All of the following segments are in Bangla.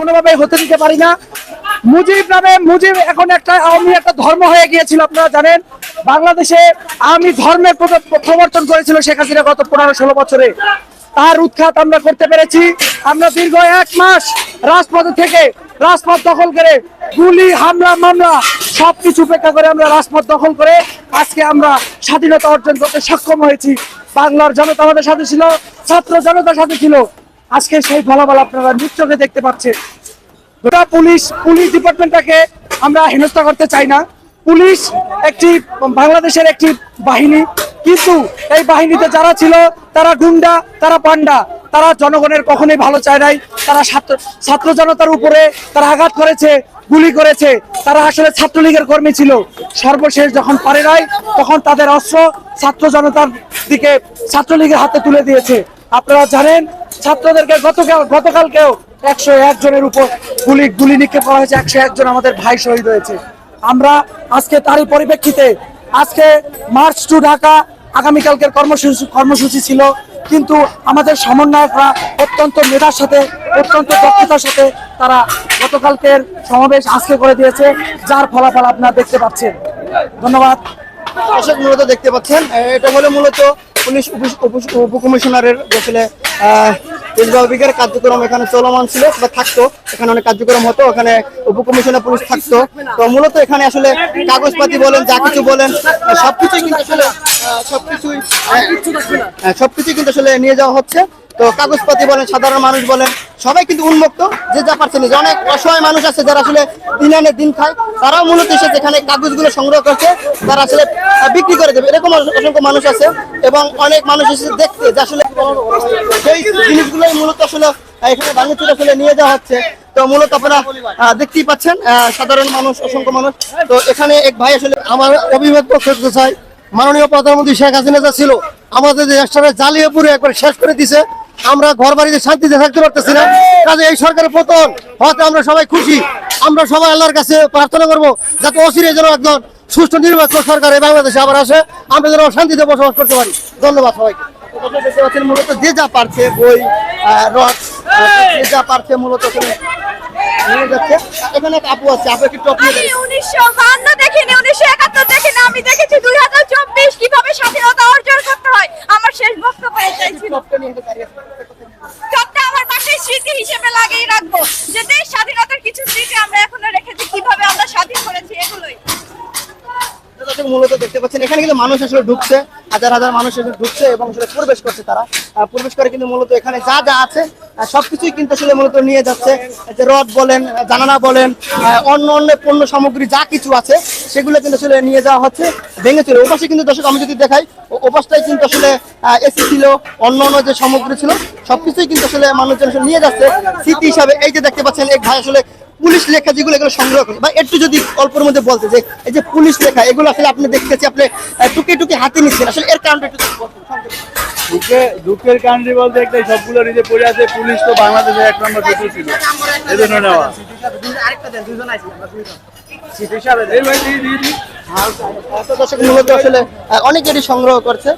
কোনোভাবে হতে দিতে পারি না। মুজিব নামে, মুজিব এখন একটা আওয়ামী একটা ধর্ম হয়ে গিয়েছিল, আপনারা জানেন। বাংলাদেশে আওয়ামী ধর্মের প্রবর্তন করেছিল শেখ হাসিনা গত পনেরো ষোলো বছরে। তার উৎখাত আমরা করতে পেরেছি। আমরা দীর্ঘ এক মাস রাজপথে থেকে রাজপথ দখল করে গুলি, হামলা, মামলা সবকিছু উপেক্ষা করে আমরা রাজপথ দখল করে আজকে আমরা স্বাধীনতা অর্জন করতে সক্ষম হয়েছি। বাংলার জনতা আমাদের সাথে ছিল, ছাত্র জনতার সাথে ছিল। আজকে সেই ফলাফল আপনারা নিশ্চয়ই দেখতে পাচ্ছেন। গোটা পুলিশ পুলিশ ডিপার্টমেন্টটাকে আমরা হেনস্থা করতে চাই না। পুলিশ একটি, বাংলাদেশের একটি বাহিনী, কিন্তু এই বাহিনীতে যারা ছিল, তারা গুন্ডা, তারা পান্ডা তারা জনগণের কখনোই ভালো চায় নাই। তারা ছাত্র ছাত্র জনতার উপরে তারা আঘাত করেছে, গুলি করেছে। তারা আসলে ছাত্রলীগের কর্মী ছিল। সর্বশেষ যখন পারে নাই, তখন তাদের অস্ত্র ছাত্র জনতার দিকে ছাত্রলীগের হাতে তুলে দিয়েছে। আপনারা জানেন, ছাত্রদেরকে গতকাল গতকালকেও একশো একজনের উপর গুলি গুলি নিক্ষেপ করা হয়েছে, একশো একজন আমাদের ভাই শহীদ হয়েছে। আমরা আজকে তারই পরিপ্রেক্ষিতে, আজকে মার্চ টু ঢাকা আগামীকালকের কর্মসূচি কর্মসূচি ছিল, কিন্তু আমাদের সমন্বয়করা অত্যন্ত মেধার সাথে, অত্যন্ত দক্ষতার সাথে তারা গতকালকের সমাবেশ আজকে করে দিয়েছে, যার ফলাফল আপনারা দেখতে পাচ্ছেন। ধন্যবাদ। মূলত দেখতে পাচ্ছেন, এটা হলো মূলত পুলিশ উপ- উপ- উপকমিশনারের আসলে বিভাগের কার্যক্রম এখানে চলমান ছিল বা থাকতো। এখানে অনেক কার্যক্রম হতো ওখানে উপকমিশনার পুলিশ থাকতো। তো মূলত এখানে আসলে কাগজপাতি বলেন, যা কিছু বলেন সবকিছুই কিন্তু আসলে সব সবকিছুই হ্যাঁ সবকিছুই কিন্তু আসলে নিয়ে যাওয়া হচ্ছে। তো কাগজপাতি বলেন, সাধারণ মানুষ বলেন সবাই কিন্তু উন্মুক্ত, যে যা পারছে নিজে। অনেক অসহায় মানুষ আছে যারা আসলে দিন আনে দিন খায়। তারাও মূলত এসে যেখানে কাগজগুলো সংগ্রহ করছে, তারা আসলে বিক্রি করে দেবে। এরকম অসংখ্য মানুষ আছে এবং অনেক মানুষ এসে দেখতে যে আসলে সেই জিনিসগুলোই মূলত আসলে এখানে ভাঙচুর আসলে নিয়ে যাওয়া হচ্ছে। তো মূলত আপনারা দেখতেই পাচ্ছেন সাধারণ মানুষ, অসংখ্য মানুষ। তো এখানে এক ভাই আসলে আমার অভিভাবক করতে চাই মাননীয় প্রধানমন্ত্রী শেখ হাসিনা যা ছিল, আমাদের দেশটাকে জ্বালিয়ে একবার শেষ করে দিছে। আমরা ঘর বাড়িতে শান্তিতে থাকতে পারতেছি না। কাজে এই সরকারের পতন হতে আমরা সবাই খুশি। আমরা সবাই আল্লাহর কাছে প্রার্থনা করব যাতে অচিরে যেন একজন সুষ্ঠু নির্বাচিত সরকার এই বাংলাদেশে আবার আসে। আমরা যেন শান্তিতে বসবাস করতে পারি। ধন্যবাদ সবাইকে। দেখতে পাচ্ছেন মূলত যে যা পারছে বই রড যে যা পারছে মূলত এখানে নিয়ে যাচ্ছে। এখানে এক আপু আছে আপু একটু টপ নিয়ে উনিশশো বান্ন দেখিনি উনিশশো একাত্তর দেখিনি। আমি দেখেছি দুই হাজার চব্বিশ কীভাবে স্বাধীনতা অর্জন করতে হয়। আমার শেষ বক্তব্য এটাই ছিল টপটা নিয়ে হেঁটে দাঁড়িয়ে আছে। সবটা আমার পাশে স্মৃতি হিসেবে লাগিয়ে রাখব যে দেশ স্বাধীনতার কিছু স্মৃতি আমরা এখনও রেখেছি কীভাবে আমরা স্বাধীন করেছি এগুলোই দর্শক মূলত দেখতে পাচ্ছেন, এখানে কিন্তু মানুষ আসলে ঢুকছে, হাজার হাজার মানুষ এসে ঢুকছে এবং আসলে প্রবেশ করছে তারা। প্রবেশ করে কিন্তু মূলত এখানে যা যা আছে সবকিছুই কিন্তু আসলে মূলত নিয়ে যাচ্ছে। যে রড বলেন জানালা বলেন অন্য অন্য পণ্য সামগ্রী যা কিছু আছে, সেগুলো কিন্তু আসলে নিয়ে যাওয়া হচ্ছে, ভেঙে ছিল ওপাশে কিন্তু দর্শক, আমি যদি দেখাই ওপাশটাই কিন্তু আসলে এসি ছিল, অন্য অন্য যে সামগ্রী ছিল, সবকিছুই কিন্তু আসলে মানুষজন আসলে নিয়ে যাচ্ছে। স্মৃতি হিসাবে এই যে দেখতে পাচ্ছেন, এক ভাই আসলে পুলিশ লেখা যেগুলো এগুলো সংগ্রহ করে। বা একটু যদি অল্পের মধ্যে বলতে যে এই যে পুলিশ লেখা এগুলো আসলে আপনি দেখতেছি আপনি টুকে টুকে হাতে নিচ্ছেন। আসলে এর কারণটা একটু দুঃখে দুঃখের বলতে একটা সবগুলো নিজে পড়ে আছে পুলিশ তো বাংলাদেশে এক নম্বর শত্রু ছিল। এজন্য নেওয়া। দর্শক মূলত আসলে আহ, অনেকেরই সংগ্রহ করছে।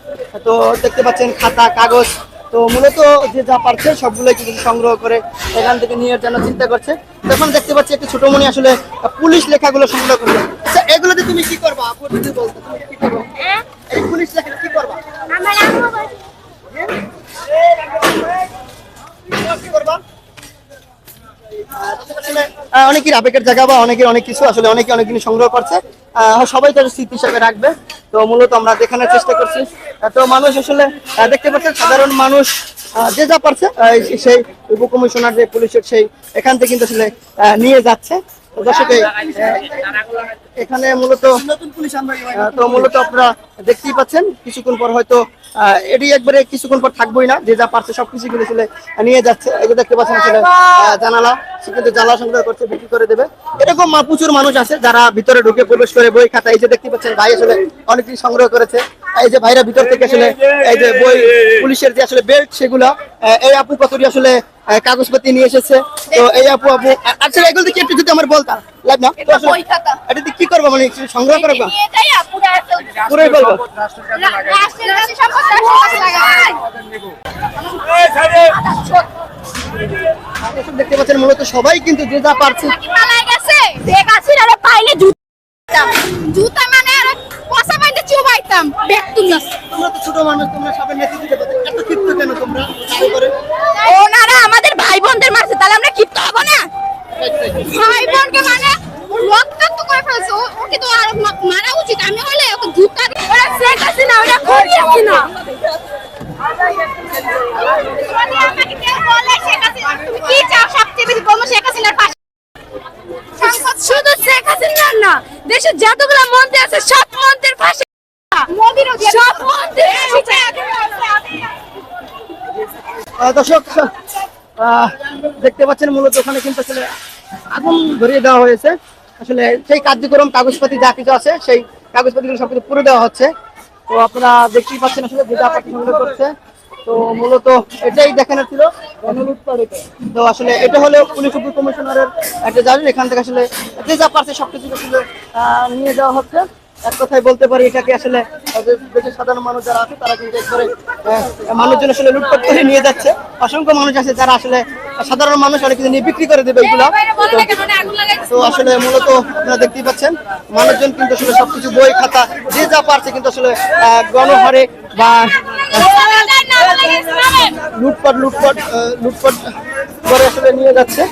তো দেখতে পাচ্ছেন খাতা কাগজ তো মূলত যে যা পারছে সবগুলোই কিন্তু সংগ্রহ করে এখান থেকে নিয়ে যেন চিন্তা করছে। তখন দেখতে পাচ্ছি একটি ছোট মনি আসলে পুলিশ লেখাগুলো সংগ্রহ করবে আচ্ছা এগুলোতে তুমি কি করবা? আপু যদি বলতে তুমি কি করবা? এই পুলিশ লেখা কি করবা? কি করবা? অনেকের আবেগের জায়গা বা অনেকের অনেক কিছু আসলে অনেকে অনেক জিনিস সংগ্রহ করছে। সবাই তার স্মৃতি হিসাবে রাখবে। তো মূলত আমরা দেখানোর চেষ্টা করছি। তো মানুষ আসলে দেখতে পাচ্ছেন, সাধারণ মানুষ যে যা পারছে সেই উপকমিশনার, যে পুলিশের সেই এখান থেকে কিন্তু আসলে নিয়ে যাচ্ছে। এখানে মূলত তো মূলত আপনারা দেখতেই পাচ্ছেন, কিছুক্ষণ পর হয়তো এটি একবারে কিছুক্ষণ পর থাকবোই না। যে যা পারছে সবকিছু কিন্তু আসলে নিয়ে যাচ্ছে। যে দেখতে পাচ্ছেন আসলে জানালা। সে কিন্তু জ্বালা সংগ্রহ করছে বিক্রি করে দেবে এরকম প্রচুর মানুষ আছে যারা ভিতরে ঢুকে প্রবেশ করে বই খাতা এই যে দেখতে পাচ্ছেন ভাই আসলে অনেক কিছু সংগ্রহ করেছে এই যে ভাইরা ভিতর থেকে আসলে এই যে বই পুলিশের যে আসলে বেল্ট সেগুলা এই আপু কতটি আসলে কাগজপাতি নিয়ে এসেছে তো এই আপু আপু আ- আসলে এগুলো কি একটু যদি আমার বলতা লাভ না এটা কি করব মানে সংগ্রহ করব পুরো পুরোই বলব রাষ্ট্রের কাছে সম্পদ রাষ্ট্রের কাছে লাগাই দর্শক দেখতে পাচ্ছেন মূলত সবাই কিন্তু যে যা পারছে। কি গেছে? দেখ আছিস আরে পাইলে জুতা জুতা মানে আরে পয়সা পাইলে চুবাইতাম বেতুন না তোমরা তো ছোট মানুষ তোমরা সবাই নেতৃত্ব দিতে পারো এত ক্ষিপ্ত কেন তোমরা? তাই করে? ওনারা আমাদের ভাই বোনদের মারছে তাহলে আমরা ক্ষিপ্ত হব না? ভাই বোনকে মানে রক্তাক্ত করে ফেলছে ওকে তো আর মারা উচিত। আমি হলে ওকে জুতা ওরা শেখ হাসিনা ওরা খুনি হাসিনা যদি আমাকে কেউ বলে শেখ হাসিনা তুমি কি চাও সবচেয়ে বেশি বলো শেখ হাসিনার পাশে শুধু শেখ হাসিনার না দেশের যতগুলো মন্ত্রী আছে সব ফাঁসি সব দর্শক আহ, দেখতে পাচ্ছেন মূলত ওখানে কিন্তু আসলে আগুন ধরিয়ে দেওয়া হয়েছে। আসলে সেই কার্যক্রম কাগজপাতি যা কিছু আছে সেই কাগজপাতিগুলো সবকিছু পুরো দেওয়া হচ্ছে। তো আপনারা দেখতেই পাচ্ছেন আসলে পার্টি সংগ্রহ করছে। তো মূলত এটাই দেখানোর ছিল তো আসলে এটা হলো পুলিশ উপ কমিশনারের একটা জানেন এখান থেকে আসলে যে যা পারছে সবকিছু আসলে আহ, নিয়ে যাওয়া হচ্ছে। এক কথায় বলতে পারি এটাকে আসলে দেশের সাধারণ মানুষ যারা আছে তারা কিন্তু একবারে মানুষজন আসলে লুটপাট করে নিয়ে যাচ্ছে। অসংখ্য মানুষ আছে যারা আসলে সাধারণ মানুষ অনেক কিছু নিয়ে বিক্রি করে দেবে এগুলো। তো- আসলে মূলত আপনারা দেখতেই পাচ্ছেন মানুষজন কিন্তু আসলে সবকিছু বই খাতা যে যা পারছে কিন্তু আসলে গণহারে বা লুটপাট লুটপাট লুটপাট করে আসলে নিয়ে যাচ্ছে।